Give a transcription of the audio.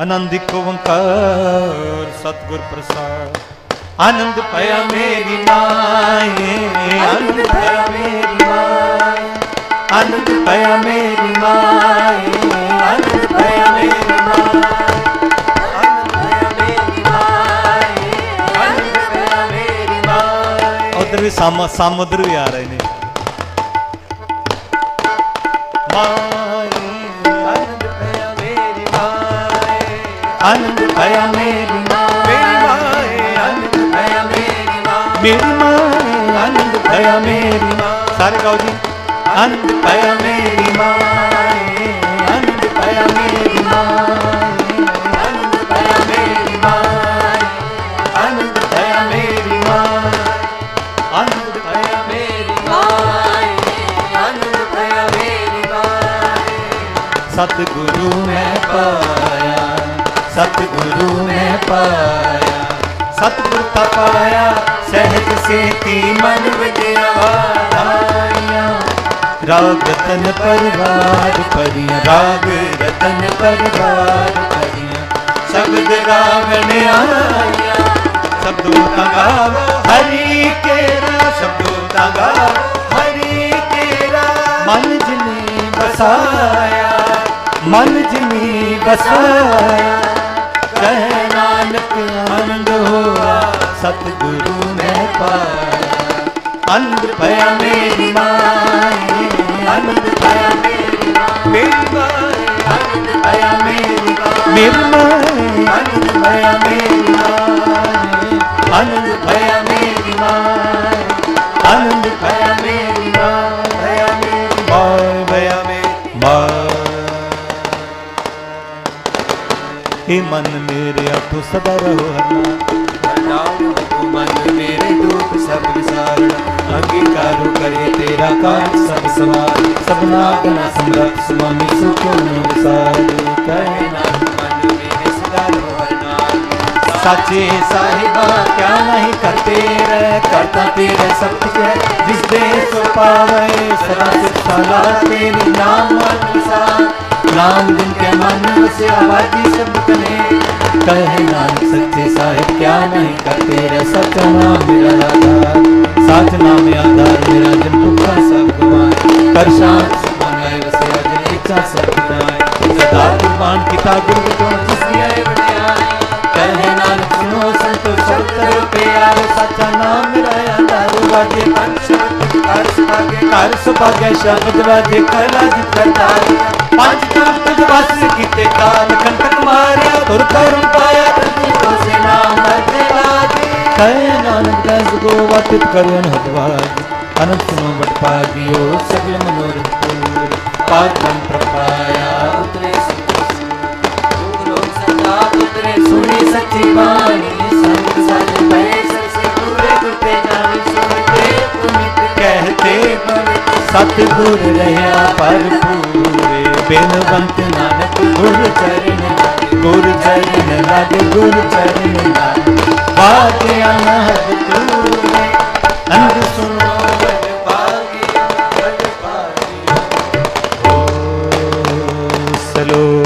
ਆਨੰਦ ਇੱਕ ਓੰਕਾਰ, ਸਤਿਗੁਰ ਪ੍ਰਸਾਦ। ਆਨੰਦ ਭਇਆ ਮੇਰੀ ਮਾਏ, ਆਨੰਦ ਭਇਆ ਮੇਰੀ ਮਾਏ, ਆਨੰਦ ਭਇਆ ਮੇਰੀ ਮਾਏ, ਆਨੰਦ ਭਇਆ ਮੇਰੀ ਮਾਏ ਉਧਰ ਵੀ ਸਮ ਸਮ ਵੀ ਆ ਰਹੇ ਨੇ। ਮਾਏ ਆਇਆ ਮੇਰੀ ਮਾਂ ਮੇਰੀ ਮਾਂ ਆਨੰਦ ਆਇਆ ਮੇਰੀ ਮਾਂ। ਮੇਰੀ ਮਾਂ ਆਨੰਦ ਆਇਆ ਮੇਰੀ ਮਾਂ। ਸਾਰੇ ਗਾਓ ਜੀ। ਆਨੰਦ ਆਇਆ ਮੇਰੀ ਮਾਂ। ਆਨੰਦ ਆਇਆ ਮੇਰੀ ਮਾਂ। ਸਤਿਗੁਰੂ ਮੈਂ ਪਾਇਆ। सतगुरु में पाया। सतगुरु तपाया सहज से ती मन बजवाया राग रतन परिवार परिया राग रतन परिवार परिया शब्द रावण आया, शब्दों तगाव हरि केरा। शब्दों तगाव हरि केरा। मन जिन्हें बसाया, मन जिन्हें बसाया। ਕਹਿ ਨਾਨਕ ਆਨੰਦ ਹੋਆ ਸਤਿਗੁਰੂ ਮੈਂ ਪਾਇਆ। ਆਨੰਦ ਭਇਆ ਮੇਰੀ ਮਾਏ ਆਨੰਦ ਭਇਆ ਮੇਰੀ ਮਾਏ। ਆਨੰਦ ਭਇਆ ਮੇਰੀ ਮਾਏ। ਮੇਰੀ ਮਾਏ ਆਨੰਦ ਭਇਆ ਮੇਰੀ ਮਾਏ। ਆਨੰਦ ਭਇਆ हे मन मेरे अब तो सदा रहो मन मेरे दुख सब विसारणा अंगीकारो करे तेरा कार्य सब सवार। सब नाग नागना सम्रत स्वामी सुख अनुसार कहना मन मेरे सदा रहो साचे साहिबा क्या नहीं करते रे? करता तेरे सब कुछ जिस देश को पावे सदा सिर्फ़ सलाह तेरी नाम अनुसार राम जिन के मानना से आवाती सब कने कहे नाम सच्चे साहिब, क्या नहीं करते रे? सच नाम मेरा दादा साच नाम आधार मेरा जन दुखा सब कुमार कर शांत समानाए वसे आज इच्छा सब कुमार सदा कुर्बान किता गुरु को जिसकी आए बड़े आए। कहे नाम सुनो संतो शब्द पे आए। सच्चा नाम मेरा आधार वाजे पंच ਸੁਭਾਗੇ ਹਰ ਸੁਭਾਗੇ ਸ਼ਬਦ ਵਾਜੇ ਕਲਾ ਜਿਤ ਕਰਤਾਰੀ ਪੰਜ ਤਨ ਤੁਝ ਵਸ ਕੀਤੇ ਕਾਲ ਕੰਟਕ ਮਾਰਿਆ ਤੁਰ ਕਰਮ ਪਾਇਆ ਤੂੰ ਕੋਸੇ ਨਾਮ ਮਰਦੇ ਵਾਜੇ ਕਹੇ ਨਾਨਕ ਦਸ ਗੋ ਵਟਿਤ ਕਰਿਓ ਹਦਵਾਜ ਅਨੰਤ ਸੁਨੋ ਵਟ ਪਾਗਿਓ ਸਗਲ ਮਨੋਰਥ ਪੂਰ ਪਾਗੰ ਪ੍ਰਪਾਇਆ ਉਤਰੇ ਸੁਖ ਲੋਕ ਸਦਾ ਉਤਰੇ ਸੁਣੀ ਸੱਚੀ ਬਾਣੀ ਸਤਿਗੁਰ ਰਹਾ ਭਰਪੂਰੇ। ਬੇਨਵੰਤ ਨਾਨਕ ਗੁਰ ਚਰਨ ਗੁਰ ਚਰਨ ਲਾਗ ਗੁਰ ਚਰਨ ਲਾਗ। ਬਾਤ ਅਨਹਦ ਤੂੰ